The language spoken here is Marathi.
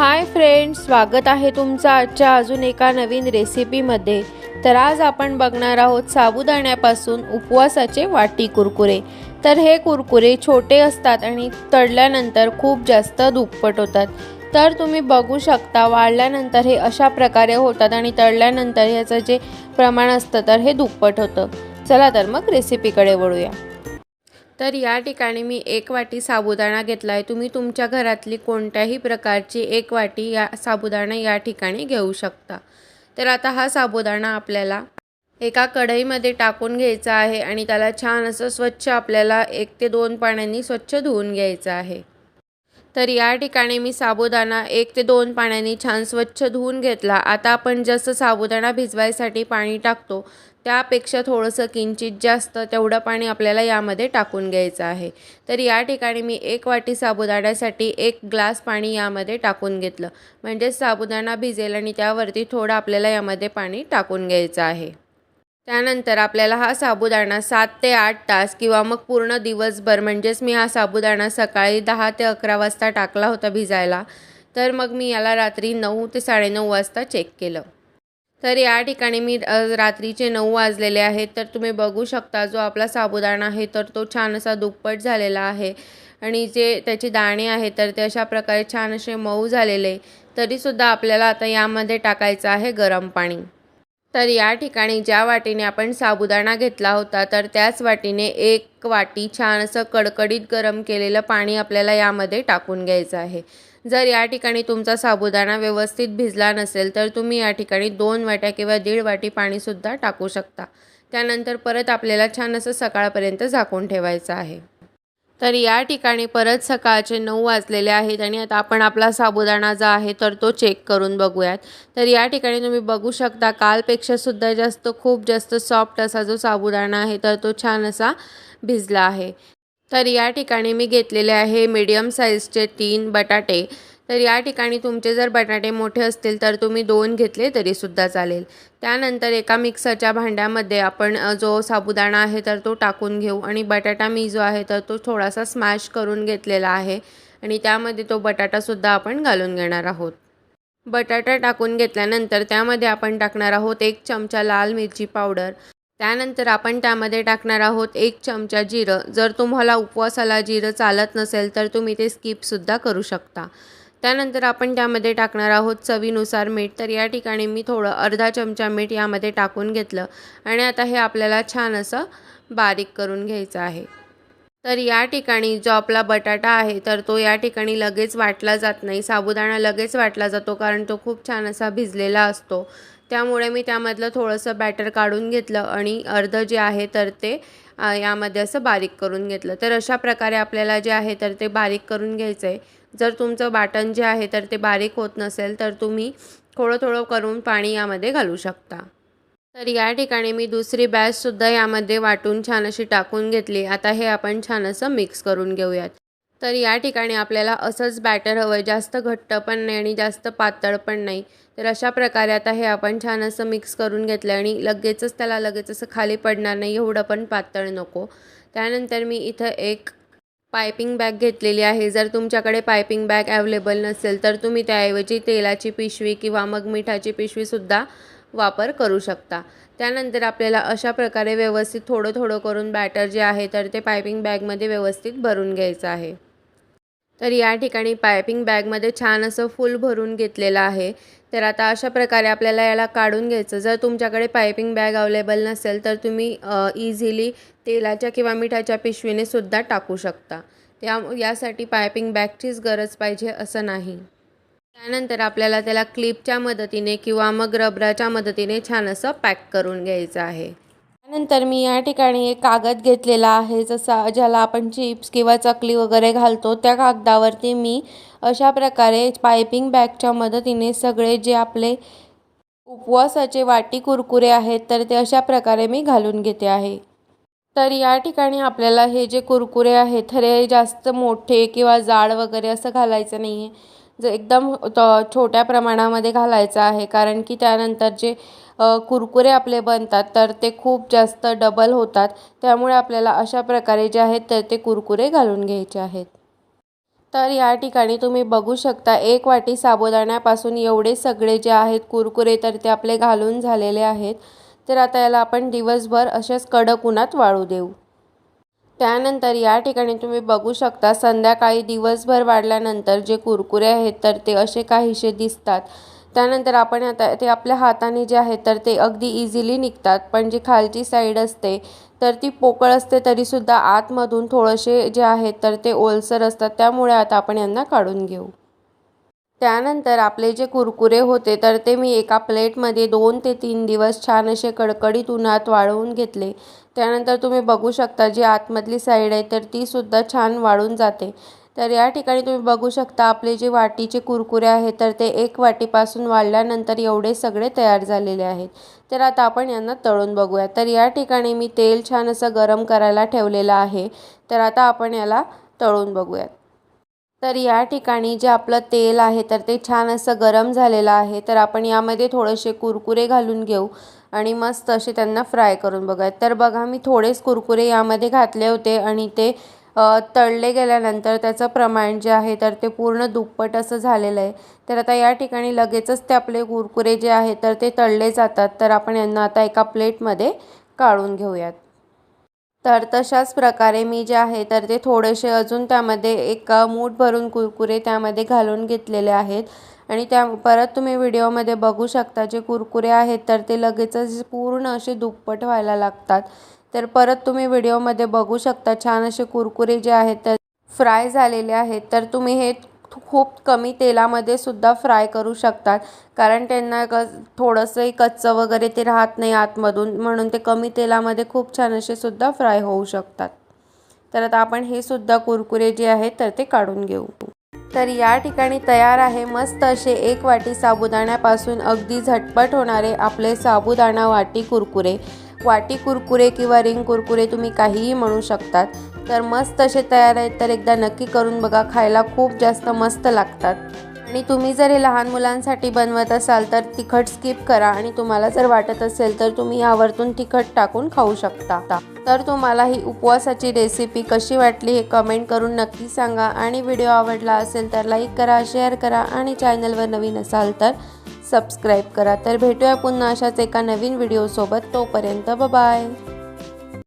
हाय फ्रेंड्स स्वागत आहे तुमचं आजच्या अजून एका नवीन रेसिपीमध्ये. तर आज आपण बघणार आहोत साबुदाण्यापासून उपवासाचे वाटी कुरकुरे. तर हे कुरकुरे छोटे असतात आणि तळल्यानंतर खूप जास्त दुप्पट होतात. तर तुम्ही बघू शकता वाळल्यानंतर हे अशा प्रकारे होतात आणि तळल्यानंतर ह्याचं जे प्रमाण असतं तर हे दुप्पट होतं. चला तर मग रेसिपीकडे वळूया. तर या ठिकाणी मी एक वाटी साबुदाणा घेतला आहे तुम्ही तुमच्या घरातली कोणत्याही प्रकारची एक वाटी या साबुदाणा या ठिकाणी घेऊ शकता. तर आता हा साबुदाणा आपल्याला एका कढईमध्ये टाकून घ्यायचा आहे आणि त्याला छान असं स्वच्छ आपल्याला एक ते दोन पाण्याने स्वच्छ धुवून घ्यायचं आहे. तर या ठिकाणी मी साबुदाणा एक ते दोन पाण्याने छान स्वच्छ धुवून घेतला. आता आपण जसं साबुदाणा भिजवायसाठी पाणी टाकतो त्यापेक्षा थोडंसं किंचित जास्त तेवढं पाणी आपल्याला यामध्ये टाकून घ्यायचं आहे. तर या ठिकाणी मी एक वाटी साबुदाण्यासाठी एक ग्लास पाणी यामध्ये टाकून घेतलं. म्हणजेच साबुदाणा भिजेल आणि त्यावरती थोडं आपल्याला यामध्ये पाणी टाकून घ्यायचं आहे. त्यानंतर आपल्याला हा साबुदाणा सात ते आठ तास किंवा मग पूर्ण दिवसभर म्हणजेच मी हा साबुदाणा सकाळी दहा ते अकरा वाजता टाकला होता भिजायला तर मग मी याला रात्री नऊ ते साडेनऊ वाजता चेक केलं. तर या ठिकाणी मी रात्रीचे नऊ वाजलेले आहेत तर तुम्ही बघू शकता जो आपला साबुदाणा आहे तर तो छान असा दुप्पट झालेला आहे. आणि जे त्याचे दाणे आहेत तर ते अशा प्रकारे छान असे मऊ झालेले तरीसुद्धा आपल्याला आता यामध्ये टाकायचं आहे गरम पाणी. तर या ठिकाणी ज्या वाटीने आपण साबुदाणा घेतला होता तर त्याच वाटीने एक वाटी छान असं कडकडीत गरम केलेलं पाणी आपल्याला यामध्ये टाकून घ्यायचं आहे. जर या ठिकाणी तुमचा साबुदाणा व्यवस्थित भिजला नसेल तर तुम्ही या ठिकाणी दोन वाट्या किंवा दीड वाटी पाणीसुद्धा टाकू शकता. त्यानंतर परत आपल्याला छान असं सकाळपर्यंत झाकून ठेवायचं आहे. तर या ठिकाणी परत सकाळचे नऊ वाजलेले आहेत आणि आता आपण आपला साबुदाणा जो आहे तर तो चेक करून बघूयात. तर या ठिकाणी तुम्ही बघू शकता कालपेक्षासुद्धा जास्त खूप जास्त सॉफ्ट असा जो साबुदाणा आहे तर तो छान असा भिजला आहे. तर या ठिकाणी मी घेतलेले आहे मीडियम साईजचे तीन बटाटे. तर या ठिकाणी तुमचे जर बटाटे मोठे असतील तर तुम्ही दोन घेतले तरीसुद्धा चालेल. त्यानंतर एका मिक्सरच्या भांड्यामध्ये आपण जो साबुदाणा आहे तर तो टाकून घेऊ आणि बटाटा मी जो आहे तर तो थोडासा स्मॅश करून घेतलेला आहे आणि त्यामध्ये तो बटाटासुद्धा आपण घालून घेणार आहोत. बटाटा टाकून घेतल्यानंतर त्यामध्ये आपण टाकणार आहोत एक चमचा लाल मिरची पावडर. त्यानंतर आपण त्यामध्ये टाकणार आहोत एक चमचा जिरं. जर तुम्हाला उपवासाला जिरं चालत नसेल तर तुम्ही ते स्किपसुद्धा करू शकता. त्यानंतर आपण त्यामध्ये टाकणार आहोत चवीनुसार मीठ. तर या ठिकाणी मी थोडं अर्धा चमचा मीठ यामध्ये टाकून घेतलं आणि आता हे आपल्याला छान असं बारीक करून घ्यायचं आहे. तर या ठिकाणी जो आपला बटाटा आहे तर तो या ठिकाणी लगेच वाटला जात नाही. साबुदाणा लगेच वाटला जातो कारण तो खूप छान असा भिजलेला असतो. त्यामुळे मी त्यामधलं थोडंसं बॅटर काढून घेतलं आणि अर्धं जे आहे तर ते यामध्ये असं बारीक करून घेतलं. तर अशा प्रकारे आपल्याला जे आहे तर ते बारीक करून घ्यायचं आहे जर तुमचं बाटण जे आहे तर ते बारीक होत नसेल तर तुम्ही थोडं थोडं करून पाणी यामध्ये घालू शकता. तर या ठिकाणी मी दुसरी बॅचसुद्धा यामध्ये वाटून छान अशी टाकून घेतली. आता हे आपण छान असं मिक्स करून घेऊयात. तर या ठिकाणी आपल्याला असंच बॅटर हवं आहे जास्त घट्ट पण नाही आणि जास्त पातळ पण नाही. तर अशा प्रकारे आता हे आपण छान असं मिक्स करून घेतलं आणि लगेचच त्याला लगेच असं खाली पडणार नाही. एवढं पण पातळ नको. त्यानंतर मी इथं एक पायपिंग बॅग घेतलेली आहे. जर तुमच्याकडे पायपिंग बॅग अवेलेबल नसेल तर तुम्ही त्याऐवजी तेलाची पिशवी किंवा मग मिठाची पिशवीसुद्धा वापर करू शकता. त्यानंतर आपल्याला अशा प्रकारे व्यवस्थित थोडं थोडं करून बॅटर जे आहे तर ते पायपिंग बॅगमध्ये व्यवस्थित भरून घ्यायचं आहे. तर या ठिकाणी पायपिंग बॅगमध्ये छान असं फुल भरून घेतलेलं आहे. तर आता अशा प्रकारे आपल्याला याला काढून घ्यायचं. जर तुमच्याकडे पायपिंग बॅग अवेलेबल नसेल तर तुम्ही इझिली तेलाच्या किंवा मिठाच्या पिशवीने सुद्धा टाकू शकता. त्या यासाठी पायपिंग बॅगचीच गरज पाहिजे असं नाही. त्यानंतर आपल्याला त्याला क्लिपच्या मदतीने किंवा मग रबराच्या मदतीने छान असं पॅक करून घ्यायचं आहे. त्यानंतर मी या ठिकाणी एक कागद घेतलेला आहे जसा ज्याला आपण चिप्स किंवा चकली वगैरे घालतो त्या कागदावरती मी अशा प्रकारे पायपिंग बॅगच्या मदतीने सगळे जे आपले उपवासाचे वाटी कुरकुरे आहेत तर ते अशा प्रकारे मी घालून घेते आहे. तर या ठिकाणी आपल्याला हे जे कुरकुरे आहेत तर हे जास्त मोठे किंवा जाड वगैरे असं घालायचं नाही आहे जे एकदम छोट्या प्रमाणामध्ये घालायचं आहे कारण की त्यानंतर जे कुरकुरे आपले बनतात तर ते खूप जास्त डबल होतात. त्यामुळे आपल्याला अशा प्रकारे जे आहेत तर ते कुरकुरे घालून घ्यायचे आहेत. तर या ठिकाणी तुम्ही बघू शकता एक वाटी साबुदाण्यापासून एवढे सगळे जे आहेत कुरकुरे तर ते आपले घालून झालेले आहेत. तर आता याला आपण दिवसभर अशाच कडक उन्हात वाळू देऊ. त्यानंतर या ठिकाणी तुम्ही बघू शकता संध्याकाळी दिवसभर वाढल्यानंतर जे कुरकुरे आहेत तर ते असे काहीसे दिसतात. त्यानंतर आपण आता ते आपल्या हाताने जे आहे तर ते अगदी इझिली निघतात. पण जी खालची साईड असते तर ती पोकळ असते तरीसुद्धा आतमधून थोडेसे जे आहेत तर ते ओलसर असतात. त्यामुळे आता आपण यांना काढून घेऊ. त्यानंतर आपले जे कुरकुरे होते तर ते मी एका प्लेटमध्ये दोन ते तीन दिवस छान असे कडकडीत उन्हात वाळवून घेतले. त्यानंतर तुम्ही बघू शकता जी आतमधली साईड आहे तर तीसुद्धा छान वाळून जाते. तर या ठिकाणी तुम्ही बघू शकता आपले जे वाटीचे कुरकुरे आहेत तर ते एक वाटीपासून वाढल्यानंतर एवढे सगळे तयार झालेले आहेत. तर आता आपण यांना तळून बघूया. तर या ठिकाणी मी तेल छान असं गरम करायला ठेवलेलं आहे. तर आता आपण याला तळून बघूयात तर या ठिकाणी जे आपलं तेल आहे तर ते छान असं गरम झालेलं आहे. तर आपण यामध्ये थोडेसे कुरकुरे घालून घेऊ आणि मस्त असे त्यांना फ्राय करून बघूयात तर बघा मी थोडेच कुरकुरे यामध्ये घातले होते आणि ते तळले गेल्यानंतर त्याचं प्रमाण जे आहे तर ते पूर्ण दुप्पट असं झालेलं आहे. तर आता या ठिकाणी लगेचच ते आपले कुरकुरे जे आहेत तर ते तळले जातात. तर आपण यांना आता एका प्लेटमध्ये काढून घेऊयात. तर तशाच प्रकारे मी जे आहे तर ते थोडेसे अजून त्यामध्ये एक मूठ भरून कुरकुरे त्यामध्ये घालून घेतलेले आहेत. आणि त्या परत तुम्ही व्हिडिओमध्ये बघू शकता जे कुरकुरे आहेत तर ते लगेचच पूर्ण असे दुप्पट व्हायला लागतात. तर परत तुम्ही व्हिडिओमध्ये बघू शकता छान असे कुरकुरे जे आहेत तर फ्राय झालेले आहेत. तर तुम्ही हे खूप कमी तेलामध्ये सुद्धा फ्राय करू शकतात कारण त्यांना क थोडंसंही कच्चं वगैरे ते राहत नाही आतमधून म्हणून ते कमी तेलामध्ये खूप छान असे सुद्धा फ्राय होऊ शकतात. तर आता आपण हे सुद्धा कुरकुरे जे आहेत तर ते काढून घेऊ. तर या ठिकाणी तयार आहे मस्त असे एक वाटी साबुदाण्यापासून अगदी झटपट होणारे आपले साबुदाणा वाटी कुरकुरे. वाटी कुरकुरे किंवा रिंग कुरकुरे तुम्ही काहीही म्हणू शकतात. तर मस्त असे तयार आहेत तर एकदा नक्की करून बघा खायला खूप जास्त मस्त लागतात. आणि तुम्ही जर हे लहान मुलांसाठी बनवत असाल तर तिखट स्किप करा. आणि तुम्हाला जर वाटत असेल तर तुम्ही यावरतून तिखट टाकून खाऊ शकता. तर तुम्हाला ही उपवासाची रेसिपी कशी वाटली हे कमेंट करून नक्की सांगा. आणि व्हिडिओ आवडला असेल तर लाईक करा शेअर करा. आणि चॅनलवर नवीन असाल तर सबस्क्राईब करा. तर भेटूया पुन्हा अशाच एका नवीन व्हिडिओसोबत तोपर्यंत बाय